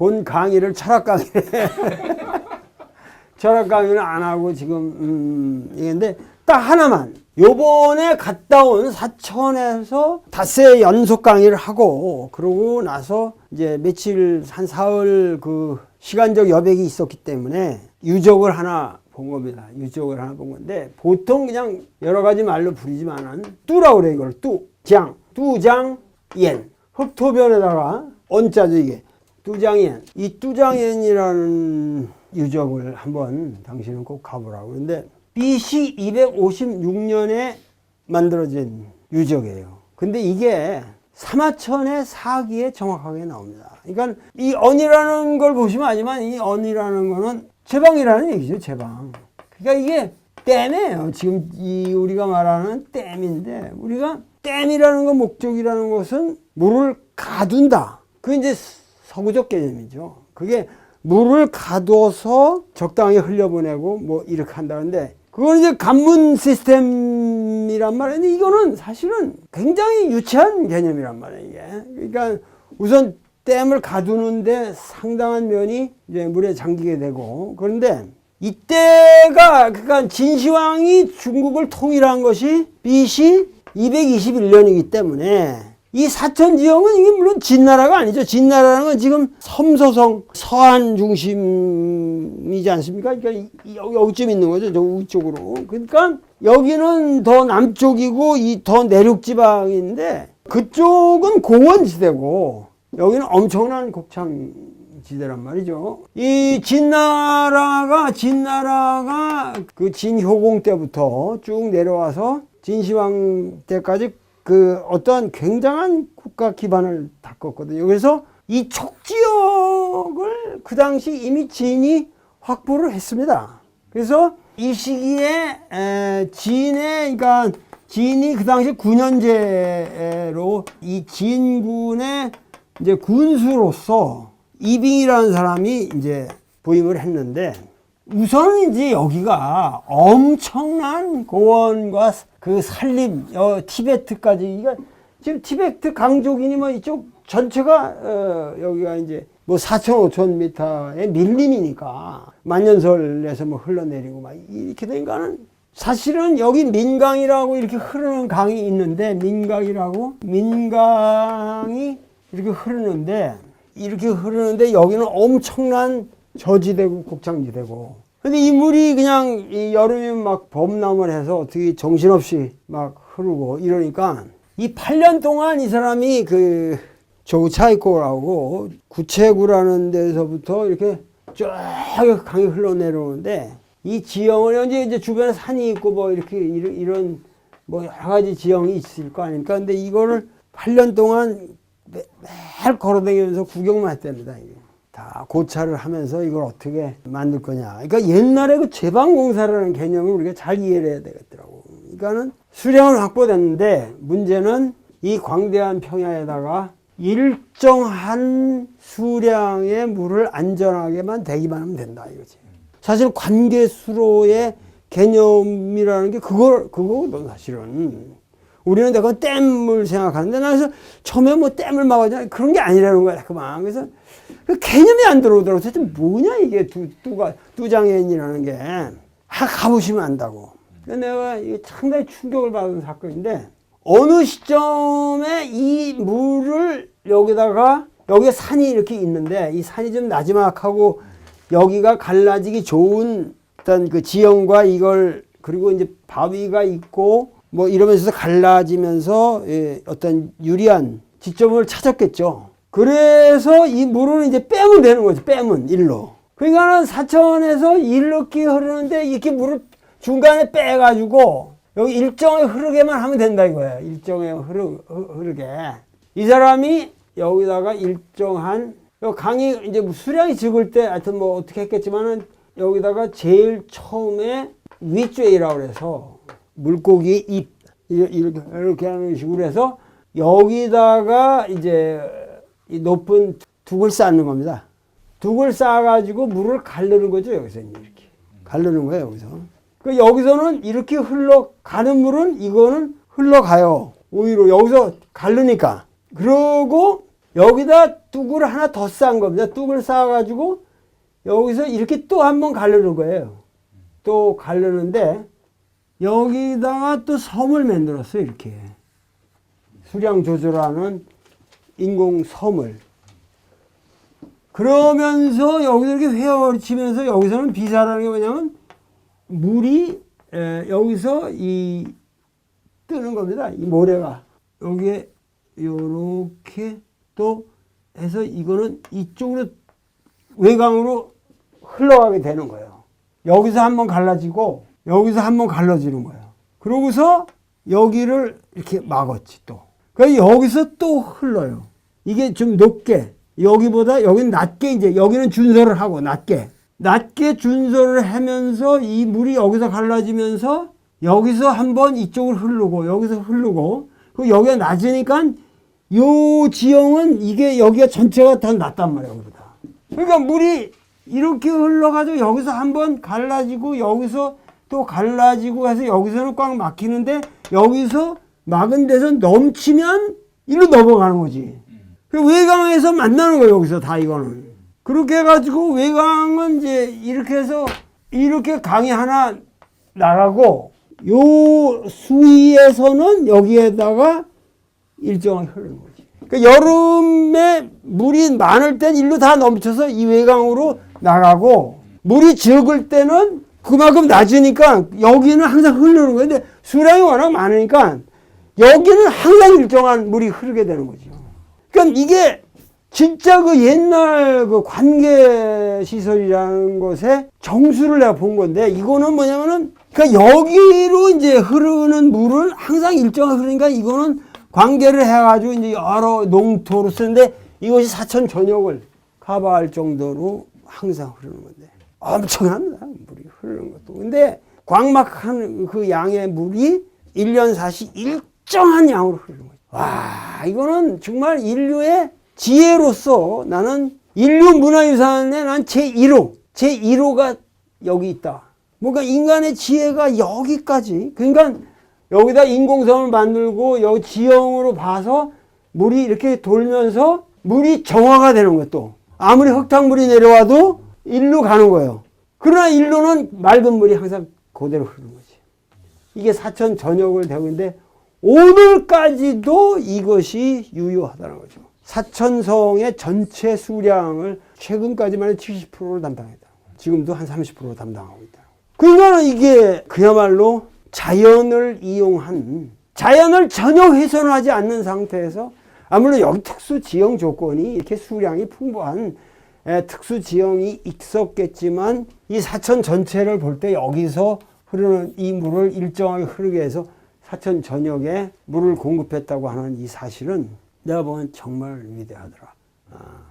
본 강의를 철학 강의를 철학 강의는 안 하고 지금 음 이건데 딱 하나만. 요번에 갔다 온 사천에서 닷새 연속 강의를 하고 그러고 나서 이제 며칠 한 사흘 그 시간적 여백이 있었기 때문에 유적을 하나 본 겁니다. 유적을 하나 본 건데 보통 그냥 여러 가지 말로 부르지만은 뚜라 그래 이걸. 뚜 장. 뚜장 옌. 흑토변에다가 언자죠 이게 뚜장옌 이 뚜장옌이라는 유적을 한번 당신은 꼭 가보라고 그런데 BC 256년에 만들어진 유적이에요. 근데 이게 사마천의 사기에 정확하게 나옵니다. 그러니까 이 언이라는 걸 보시면 알지만 이 언이라는 거는 제방이라는 얘기죠, 제방. 그러니까 이게 댐이에요. 지금 이 우리가 말하는 댐인데 우리가 댐이라는 건 목적이라는 것은 물을 가둔다. 그 이제 서구적 개념이죠. 그게 물을 가둬서 적당히 흘려보내고 뭐 이렇게 한다는데 그건 이제 관문 시스템이란 말인데 이거는 사실은 굉장히 유치한 개념이란 말이에요. 이게. 그러니까 우선 댐을 가두는데 상당한 면이 이제 물에 잠기게 되고 그런데 이때가 그러니까 진시황이 중국을 통일한 것이 BC 221년이기 때문에 이 사천 지형은 이게 물론 진나라가 아니죠. 진나라는 건 지금 섬소성 서안 중심이지 않습니까? 그러니까 여기, 여기쯤 있는 거죠. 저 위쪽으로. 그러니까 여기는 더 남쪽이고 이 더 내륙 지방인데 그쪽은 공원 지대고 여기는 엄청난 곡창 지대란 말이죠. 이 진나라가 진나라가 그 진효공 때부터 쭉 내려와서 진시황 때까지 그 어떤 굉장한 국가 기반을 닦았거든요. 그래서 이 촉지역을 그 당시 이미 진이 확보를 했습니다. 그래서 이 시기에 에, 진의 그러니까 진이 그 당시 9년제로 이 진군의 이제 군수로서 이빙이라는 사람이 이제 부임을 했는데 우선 이제 여기가 엄청난 고원과 그 산림, 어, 티베트까지. 이거 지금 티베트 강족이니 뭐 이쪽 전체가 어, 여기가 이제 뭐 4천 5천 미터의 밀림이니까 만년설에서 뭐 흘러내리고 막 이렇게 되니까는 사실은 여기 민강이라고 이렇게 흐르는 강이 있는데 민강이라고 민강이 이렇게 흐르는데 이렇게 흐르는데 여기는 엄청난 저지대고 곡창지대고 근데 이 물이 그냥 이 여름이면 막 범람을 해서 어떻게 정신없이 막 흐르고 이러니까 이 8년 동안 이 사람이 그 조차이코라고 구체구라는 데서부터 이렇게 쫙 강이 흘러내려오는데 이 지형을 현재 이제 주변에 산이 있고 뭐 이렇게 이런, 뭐 여러 가지 지형이 있을 거 아닙니까? 근데 이거를 8년 동안 매, 매일 걸어다니면서 구경만 했답니다. 이게. 다 고찰을 하면서 이걸 어떻게 만들 거냐. 그러니까 옛날에 그 제방공사라는 개념을 우리가 잘 이해를 해야 되겠더라고. 그러니까는 수량은 확보됐는데 문제는 이 광대한 평야에다가 일정한 수량의 물을 안전하게만 대기만 하면 된다 이거지. 사실 관계수로의 개념이라는 게 그걸 그거거든 사실은. 우리는 내가 댐을 생각하는데 나 그래서 처음에 뭐 댐을 막아야 그런 게 아니라는 거야 그만. 그래서 그 개념이 안 들어오더라고. 도대체 뭐냐 이게 두, 뚜가 뚜장애인이라는 게. 아, 가보시면 안다고. 그래서 내가 상당히 충격을 받은 사건인데 어느 시점에 이 물을 여기다가 여기에 산이 이렇게 있는데 이 산이 좀 나지막하고 여기가 갈라지기 좋은 어떤 그 지형과 이걸 그리고 이제 바위가 있고 뭐 이러면서 갈라지면서 예, 어떤 유리한 지점을 찾았겠죠. 그래서 이 물은 이제 빼면 되는 거죠. 빼면 일로. 그러니까는 사천에서 이렇게 흐르는데 이렇게 물을 중간에 빼가지고 여기 일정에 흐르게만 하면 된다 이거예요. 일정에 흐르, 흐- 흐르게. 이 사람이 여기다가 일정한 요 강이 이제 뭐 수량이 적을 때 하여튼 뭐 어떻게 했겠지만은 여기다가 제일 처음에 윗죄이라고 그래서 물고기 입 이렇게 이렇게 하는 식으로 해서 여기다가 이제 이 높은 둑을 쌓는 겁니다. 둑을 쌓아가지고 물을 가르는 거죠 여기서 이렇게 가르는 거예요 여기서. 그 여기서는 이렇게 흘러가는 물은 이거는 흘러가요. 오히려 여기서 가르니까. 그러고 여기다 뚝을 하나 더 쌓은 겁니다. 뚝을 쌓아가지고 여기서 이렇게 또 한 번 가르는 거예요. 또 가르는데 여기다가 또 섬을 만들었어요. 이렇게 수량 조절하는 인공 섬을. 그러면서 여기서 이렇게 회어치면서 여기서는 비사라는 게 뭐냐면 물이 에, 여기서 이 뜨는 겁니다. 이 모래가 여기에 요렇게 또 해서 이거는 이쪽으로 외곽으로 흘러가게 되는 거예요. 여기서 한번 갈라지고 여기서 한번 갈라지는 거예요. 그러고서 여기를 이렇게 막았지 또. 그러니까 여기서 또 흘러요. 이게 좀 높게 여기보다 여기는 낮게 이제 여기는 준설을 하고 낮게 낮게 준설을 하면서 이 물이 여기서 갈라지면서 여기서 한번 이쪽으로 흐르고 여기서 흐르고 그 여기가 낮으니까 요 지형은 이게 여기가 전체가 다 낮단 말이야 여기보다. 그러니까 물이 이렇게 흘러가지고 여기서 한번 갈라지고 여기서 또 갈라지고 해서 여기서는 꽉 막히는데 여기서 막은 데서 넘치면 일로 넘어가는 거지. 그 외강에서 만나는 거예요 여기서 다 이거는. 그렇게 해가지고 외강은 이제 이렇게 해서 이렇게 강이 하나 나가고 요 수위에서는 여기에다가 일정하게 흐르는 거지. 그러니까 여름에 물이 많을 땐 일로 다 넘쳐서 이 외강으로 나가고 물이 적을 때는 그만큼 낮으니까 여기는 항상 흐르는 거예요. 근데 수량이 워낙 많으니까 여기는 항상 일정한 물이 흐르게 되는 거죠. 그러니까 이게 진짜 그 옛날 그 관계 시설이라는 것에 정수를 내가 본 건데 이거는 뭐냐면은 그러니까 여기로 이제 흐르는 물을 항상 일정하게 흐르니까 이거는 관계를 해가지고 이제 여러 농토로 쓰는데 이것이 사천 전역을 커버할 정도로 항상 흐르는 건데 엄청납니다 물이 흐르는 것도. 근데 광막한 그 양의 물이 일년 사시 일정한 양으로 흐르는 거죠 와 이거는 정말 인류의 지혜로서 나는 인류 문화유산에 난 제1호 제1호가 여기 있다. 뭔가 인간의 지혜가 여기까지. 그러니까 여기다 인공섬을 만들고 여기 지형으로 봐서 물이 이렇게 돌면서 물이 정화가 되는 또 아무리 흙탕물이 내려와도 일로 가는 거예요 그러나 일로는 맑은 물이 항상 그대로 흐르는 거지. 이게 사천 전역을 되고 있는데 오늘까지도 이것이 유효하다는 거죠. 사천성의 전체 수량을 최근까지만 해도 70%를 담당했다. 지금도 한 30% 담당하고 있다. 그러니까 이게 그야말로 자연을 이용한 자연을 전혀 훼손하지 않는 상태에서 아무래도 여기 특수 지형 조건이 이렇게 수량이 풍부한 에, 특수 지형이 있었겠지만 이 사천 전체를 볼 때 여기서 흐르는 이 물을 일정하게 흐르게 해서 사천 전역에 물을 공급했다고 하는 이 사실은 내가 보면 정말 위대하더라. 아.